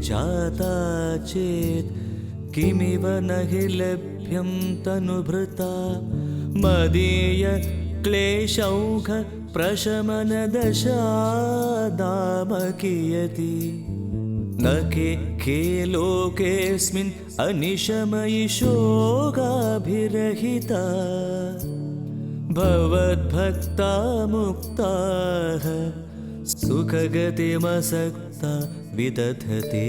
जाता चेत् किमिव न हि लभ्यं तनुभृता मदीय क्लेशौघ प्रशमनदशादामकियति न के के लोकेऽस्मिन् अनिशमयि शोगाभिरहिता। भवद्भक्ता मुक्ताः सुखगतिमसक्ता विदधते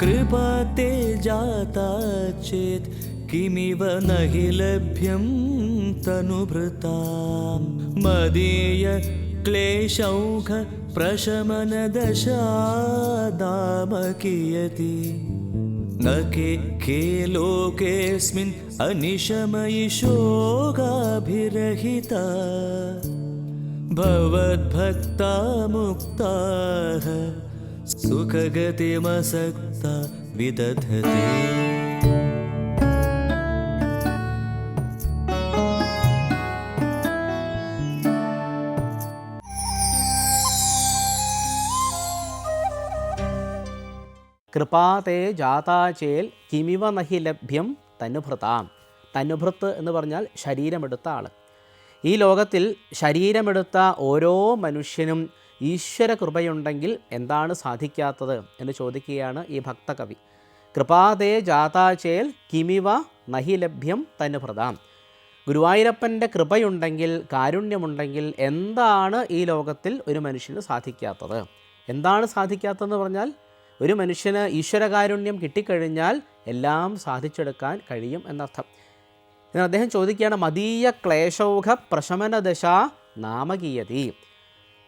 कृपा ते जाता चेत् किमिव न हि लभ्यं तनुभृतां मदीय क्लेशौघ प्रशमनदशादामकियति न के के लोकेऽस्मिन् अनिशमयि शोगाभिरहिता भवद्भक्ता मुक्ताः सुखगतिमसक्ता विदधते കൃപാതേ ജാതാചേൽ കിമിവ നഹി ലഭ്യം തനുഭൃതാം. തനുഭൃത്ത് എന്ന് പറഞ്ഞാൽ ശരീരമെടുത്ത ആൾ ഈ ലോകത്തിൽ ശരീരമെടുത്ത ഓരോ മനുഷ്യനും ഈശ്വര കൃപയുണ്ടെങ്കിൽ എന്താണ് സാധിക്കാത്തത് എന്ന് ചോദിക്കുകയാണ് ഈ ഭക്തകവി. കൃപാതേ ജാതാചേൽ കിമിവ നഹി ലഭ്യം തനുഭൃതാം. ഗുരുവായൂരപ്പന്റെ കൃപയുണ്ടെങ്കിൽ കാരുണ്യമുണ്ടെങ്കിൽ എന്താണ് ഈ ലോകത്തിൽ ഒരു മനുഷ്യന് സാധിക്കാത്തത്? എന്താണ് സാധിക്കാത്തതെന്ന് പറഞ്ഞാൽ ഒരു മനുഷ്യന് ഈശ്വരകാരുണ്യം കിട്ടിക്കഴിഞ്ഞാൽ എല്ലാം സാധിച്ചെടുക്കാൻ കഴിയും എന്നർത്ഥം. എന്നാൽ അദ്ദേഹം ചോദിക്കുകയാണ് മതീയ ക്ലേശൗഖ പ്രശമന ദശ നാമകീയതി.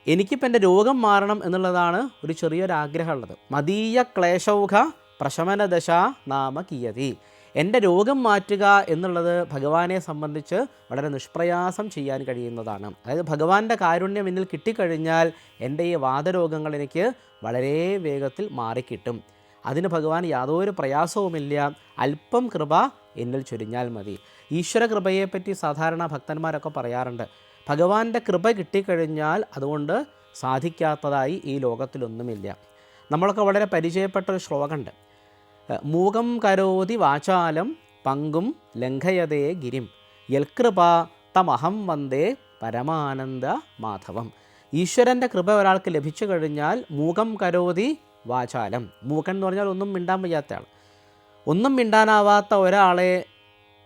എനിക്കിപ്പോൾ എന്റെ രോഗം മാറണം എന്നുള്ളതാണ് ഒരു ചെറിയൊരു ആഗ്രഹമുള്ളത് മതീയ പ്രശമന ദശ നാമകീയതി. എന്റെ രോഗം മാറ്റുക എന്നുള്ളത് ഭഗവാനെ സംബന്ധിച്ച് വളരെ നിഷ്പ്രയാസം ചെയ്യാൻ കഴിയുന്നതാണ്. അതായത് ഭഗവാന്റെ കാരുണ്യം എന്നിൽ കിട്ടിക്കഴിഞ്ഞാൽ എന്റെ ഈ വാദരോഗങ്ങൾ എനിക്ക് വളരെ വേഗത്തിൽ മാറിക്കിട്ടും. അതിന് ഭഗവാൻ യാതൊരു പ്രയാസവുമില്ല. അല്പം കൃപ എന്നിൽ ചൊരിഞ്ഞാൽ മതി. ഈശ്വര കൃപയെപ്പറ്റി സാധാരണ ഭക്തന്മാരൊക്കെ പറയാറുണ്ട്. ഭഗവാന്റെ കൃപ കിട്ടിക്കഴിഞ്ഞാൽ അതുകൊണ്ട് സാധിക്കാത്തതായി ഈ ലോകത്തിലൊന്നുമില്ല. നമ്മളൊക്കെ വളരെ പരിചയപ്പെട്ട ഒരു ശ്ലോകമുണ്ട്. മൂകം കരോതി വാചാലം പങ്കും ലംഘയതേ ഗിരിം. യൽകൃപ തമഹം വന്ദേ പരമാനന്ദ മാധവം. ഈശ്വരന്റെ കൃപ ഒരാൾക്ക് ലഭിച്ചു കഴിഞ്ഞാൽ മൂകം കരോതി വാചാലം. മൂകൻ എന്ന് പറഞ്ഞാൽ ഒന്നും മിണ്ടാൻ വയ്യാത്ത ആൾ ഒന്നും മിണ്ടാനാവാത്ത ഒരാളെ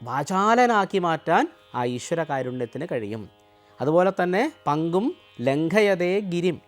വാചാലനാക്കി മാറ്റാൻ ആ ഈശ്വര കാരുണ്യത്തിന് കഴിയും. അതുപോലെ തന്നെ പങ്കും ലംഘയതേ ഗിരിം.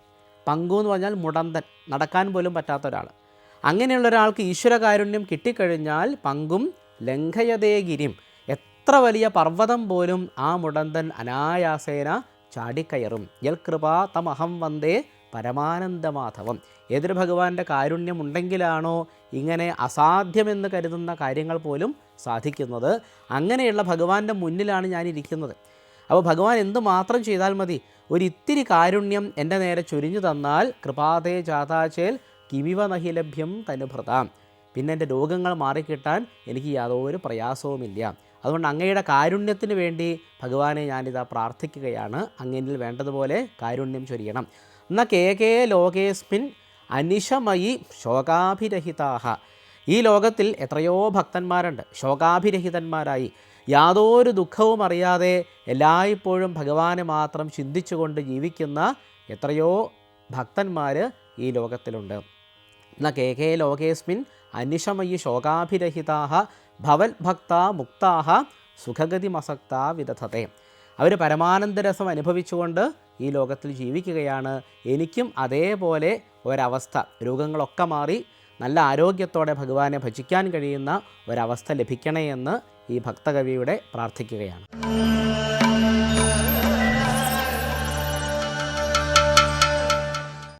പങ്കു എന്ന് പറഞ്ഞാൽ മുടന്തൻ നടക്കാൻ പോലും പറ്റാത്ത ഒരാൾ. അങ്ങനെയുള്ള ഒരാൾക്ക് ഈശ്വര കാരുണ്യം കിട്ടിക്കഴിഞ്ഞാൽ പങ്കും ലംഘയതേഗിരിയും എത്ര വലിയ പർവതം പോലും ആ മുടന്തൻ അനായാസേന ചാടിക്കയറും. യൽ കൃപ തമഹം വന്ദേ പരമാനന്ദ മാധവം ഏതൊരു ഭഗവാന്റെ കാരുണ്യം ഉണ്ടെങ്കിലാണോ ഇങ്ങനെ അസാധ്യമെന്ന് കരുതുന്ന കാര്യങ്ങൾ പോലും സാധിക്കുന്നത്? അങ്ങനെയുള്ള ഭഗവാന്റെ മുന്നിലാണ് ഞാൻ ഇരിക്കുന്നത് അപ്പോൾ ഭഗവാൻ എന്തു മാത്രം ചെയ്താൽ മതി? ഒരു ഇത്തിരി കാരുണ്യം എന്റെ നേരെ ചൊരിഞ്ഞു തന്നാൽ കൃപാതേ ജാതാചേൽ കിമിവ നഹി ലഭ്യം തനുഭൃതാം പിന്നെ എന്റെ രോഗങ്ങൾ മാറിക്കിട്ടാൻ എനിക്ക് യാതൊരു പ്രയാസവുമില്ല. അതുകൊണ്ട് അങ്ങയുടെ കാരുണ്യത്തിന് വേണ്ടി ഭഗവാനെ ഞാനിതാ പ്രാർത്ഥിക്കുകയാണ്. അങ്ങനിൽ വേണ്ടതുപോലെ കാരുണ്യം ചൊരിയണം. എന്നാൽ കേ കേ ലോകേസ്മിൻ അനിശമയി ശോകാഭിരഹിതാഹ. ഈ ലോകത്തിൽ എത്രയോ ഭക്തന്മാരുണ്ട്. ശോകാഭിരഹിതന്മാരായി. യാതൊരു ദുഃഖവും അറിയാതെ എല്ലായ്പ്പോഴും ഭഗവാനെ മാത്രം ചിന്തിച്ചുകൊണ്ട് ജീവിക്കുന്ന എത്രയോ ഭക്തന്മാർ ഈ ലോകത്തിലുണ്ട്. ന കേകേ ലോകേസ്മിൻ അനിശമയി ശോകാഭിരഹിതാഹ ഭവത്ഭക്ത മുക്താഹ സുഖഗതിമസക്ത വിദധത്തെ അവർ പരമാനന്ദ രസം അനുഭവിച്ചുകൊണ്ട് ഈ ലോകത്തിൽ ജീവിക്കുകയാണ്. എനിക്കും അതേപോലെ ഒരവസ്ഥ. രോഗങ്ങളൊക്കെ മാറി നല്ല ആരോഗ്യത്തോടെ ഭഗവാനെ ഭജിക്കാൻ കഴിയുന്ന ഒരവസ്ഥ ലഭിക്കണേ എന്ന് ഈ ഭക്തകവിയുടെ പ്രാർത്ഥിക്കുകയാണ്.